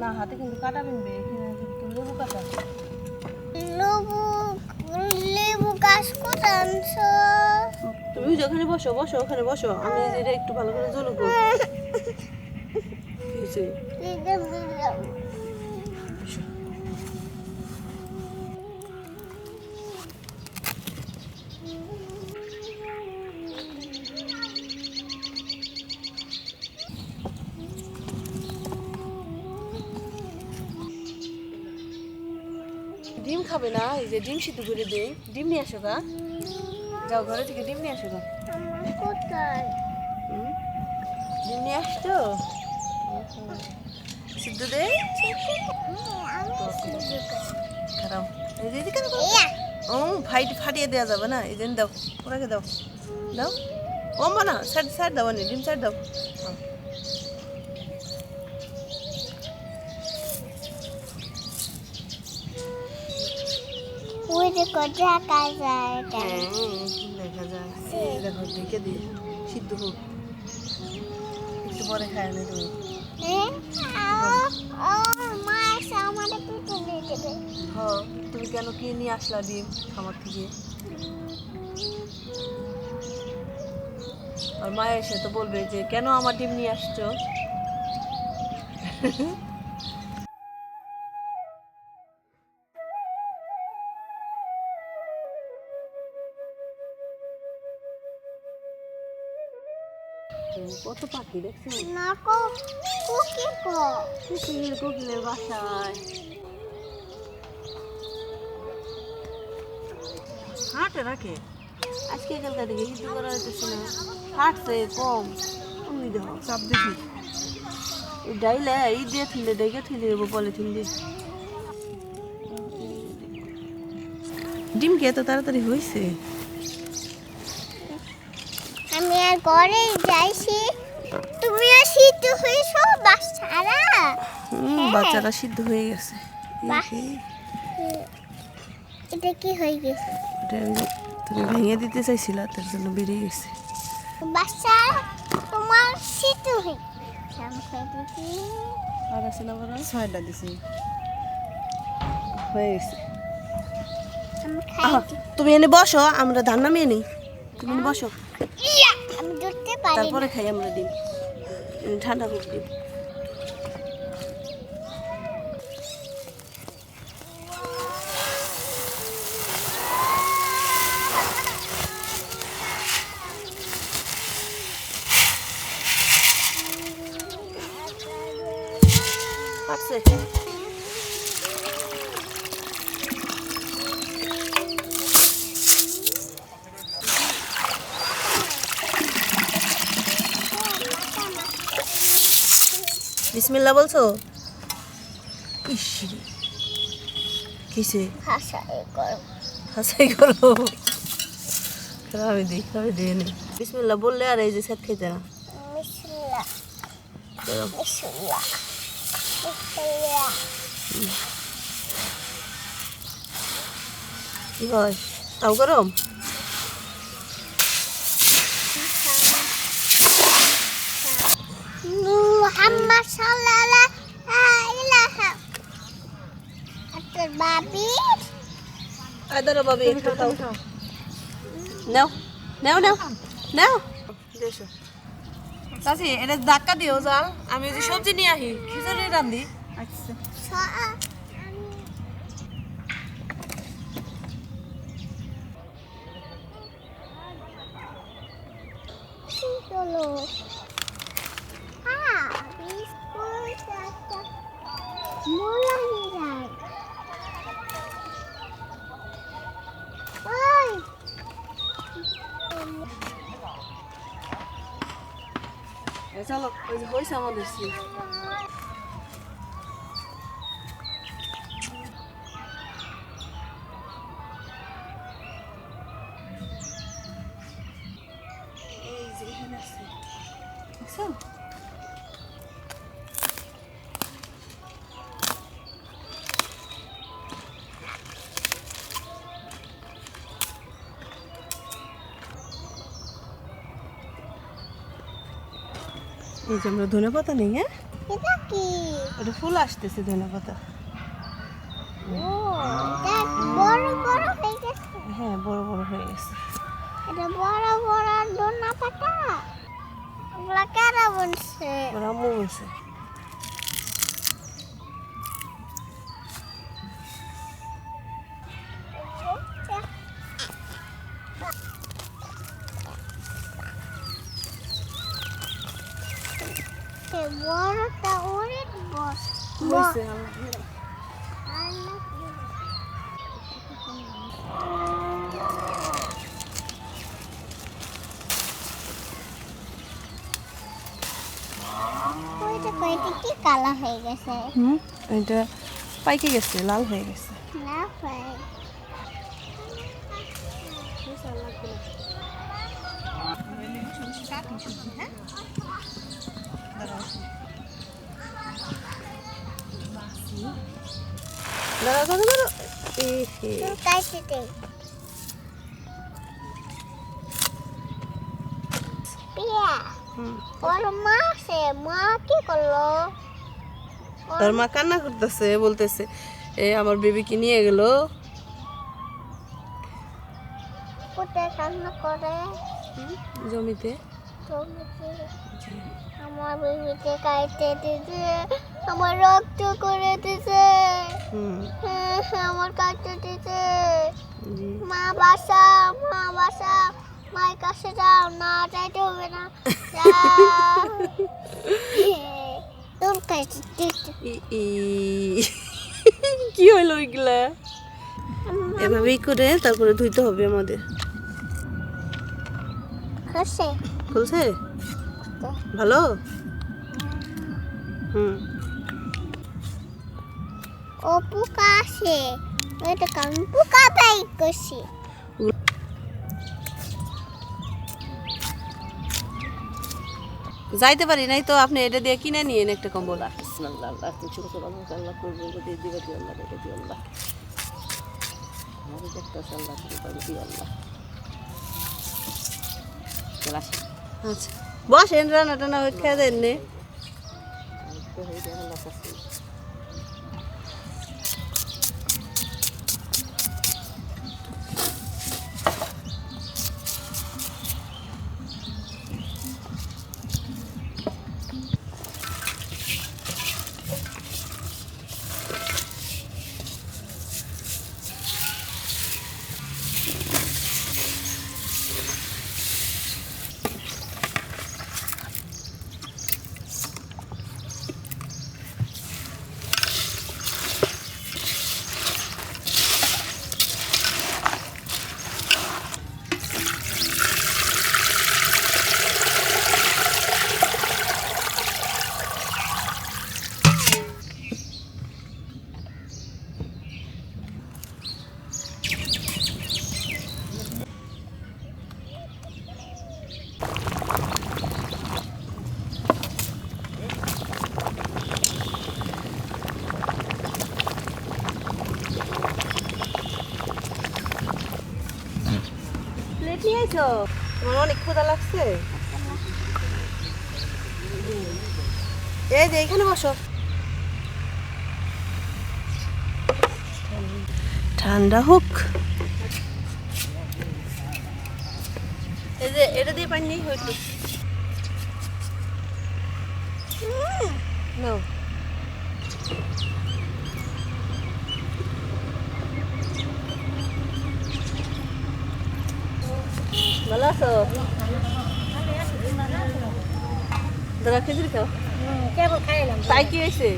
না হাতে কিন্তু কাটা বিনবে এখানে কিন্তু লেবু কাটা। লেবু লেবু কাজ কোথায় আনছো? তুমি ওখানে বসো বসো ওখানে বসো আমি এটা একটু ভালো করে জলুক হয়েছে ডিম খাবে না এই যে ডিম সিদ্ধ করে দিই। ডিম নিয়ে আসো গা। যাও ঘরে থেকে ডিম নিয়ে আসো গা। ডিম নিয়ে আসতো সিদ্ধ দে। খারাপ এই যে। ও ফাইট ফাটিয়ে দেওয়া যাবে না এই জন্য দাও ওরাকে দাও। দাও। ও না সাইড সাইড দাও নি ডিম সাইড দাও। ওই কোথায় কাজ যায় দেখা যায়। দেখো ঢেকে দিই। সিদ্ধ হোক। একটু পরে খায় না তুমি। দিয়ে তুমি কেন কি নিয়ে আসলা ডিম আমার থেকে? আর মায়ের এসে তো বলবে যে কেন আমার ডিম নিয়ে আসছো? কত পাখি দেখছ? না কো কুকি কো কুকিলের বাসায়। হাটে রাখে আজকে কালকা থেকে হিন্দু করা হইতেছে না। হাটছে কম। তুমি দেখো চাপ দেখি। ডাইলে এই দিয়ে থিলে ডেকে থিলে দেবো পলিথিন দিয়ে। ডিম কি এত তাড়াতাড়ি হয়েছে আর ঘরে যাইছি তুমিও শীত হয়েছো বাচ্চারা? হুম, বাচ্চারা সিদ্ধ হয়ে গেছে। এটা কি হয়ে গেছে? তুমি ভেঙে দিতে চাইছিলা তার জন্য বেরিয়ে গেছে। বাচ্চা তোমার শীত হয়ে আর আছে না বড় ছয়টা দিছি। হয়ে গেছে। তুমি এনে বসো আমরা ধান নামিয়ে নিই। তুমি বসো। ইয়া! আমি ধরতে পারি না। তারপরে খাই আমরা ডিম উম, ঠান্ডা হোক ডিম পারছে বিসমিল্লা বলছো? ইসরি কিসে? হাসাই করো আমি দিই আমি দিয়ে নি বিসমিল্লা বললে আর এই যে স্যার খেতে না। কি হয় তাও গরম? মুহাম্মদ সাল্লাল্লাহু আলাইহি তোর বাবি আয় বাবি একটু খাও নাও নাও নাও নাও। দেশো। চাচি এটা ধাক্কা দিও জাল আমি যে সবজি নিয়ে আহি খিচুড়ি রান্ধি। আচ্ছা। চলো হ্যাঁ বিস্কুট একটা মোলা নিয়ে যাই ওই এ চলো ওই যে হয়েছে আমাদের সিট এই এই যে আমরা ধনে পাতা নেই হ্যাঁ? এটা কি? ওটা ফুল আসতেছে ধনে পাতা বড় বড় হয়ে গেছে। হ্যাঁ বড় বড় হয়ে গেছে। এটা বড় বড় ধনে পাতা ওগুলা কারা বলছে ওরা বলছে কালা হয়ে গেছে হুম? এটা পাইকে গেছে লাল হয়ে গেছে। না ভাই দাঁড়াও দাঁড়াও দাঁড়াও তোর মা কান্না করতেছে বলতেছে এ আমার বেবিকে নিয়ে গেল। জমিতে। আমার বেবিকে কাইতে দিছে আমার রক্ত করে দিছে হুম। আমার কাটতে দিছে মা বাসা মা বাসা মায়ের কাছে যাও না যাইতে হবে না। কি হইল ওইগুলা এভাবেই করে তারপরে ধুইতে হবে আমাদের। খুশি খুলছে? ভালো? হুম। ও পোকা এটা কারণ পোকা বাই করছি। যাইতে পারি নাই তো আপনি এটা দিয়ে কিনে নিয়েন একটা কম্বল। আর বিসমিল্লাহ, আল্লাহ তুমি ছোট ছোট আল্লাহ আল্লাহ করব দিয়ে দিবে আল্লাহ এটা আল্লাহ। আমাদের একটা আল্লাহ আল্লাহ। চল আসি। আচ্ছা। বসেন রান্না টানা খেয়ে দেন লাগছে। এই ঠান্ডা হোক। এই যে এটা দিয়ে পানি নাও ভালো আছো দাদা খেজুর খাও তাই কি হয়েছে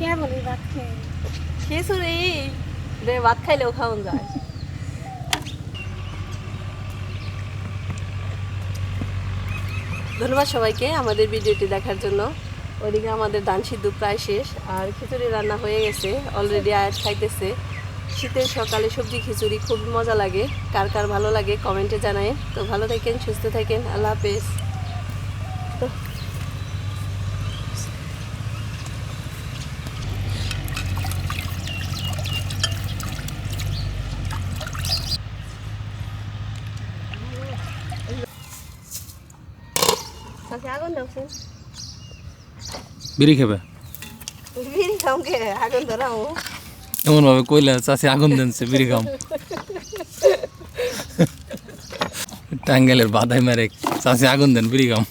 কেবল ভাত খেয়ে খেয়েছো রে রে ভাত খাইলেও খাওয়ান যায় ধন্যবাদ সবাইকে আমাদের ভিডিওটি দেখার জন্য। ওদিকে আমাদের দান সিদ্ধ প্রায় শেষ। আর খিচুড়ি রান্না হয়ে গেছে। অলরেডি আয়াত খাইতেছে। শীতের সকালে সবজি খিচুড়ি খুব মজা লাগে। কার কার ভালো লাগে কমেন্টে জানায়। তো ভালো থাকেন সুস্থ থাকেন আল্লাহ হাফেজ। বিড়ি খাবে। খাও কে আগুন ধরাও এমন ভাবে কইলা চাষি আগুন দেনছে বিরিগাম টাঙ্গেলের বাধাই মারে চাষি আগুন দেন, বিড়ি খাম।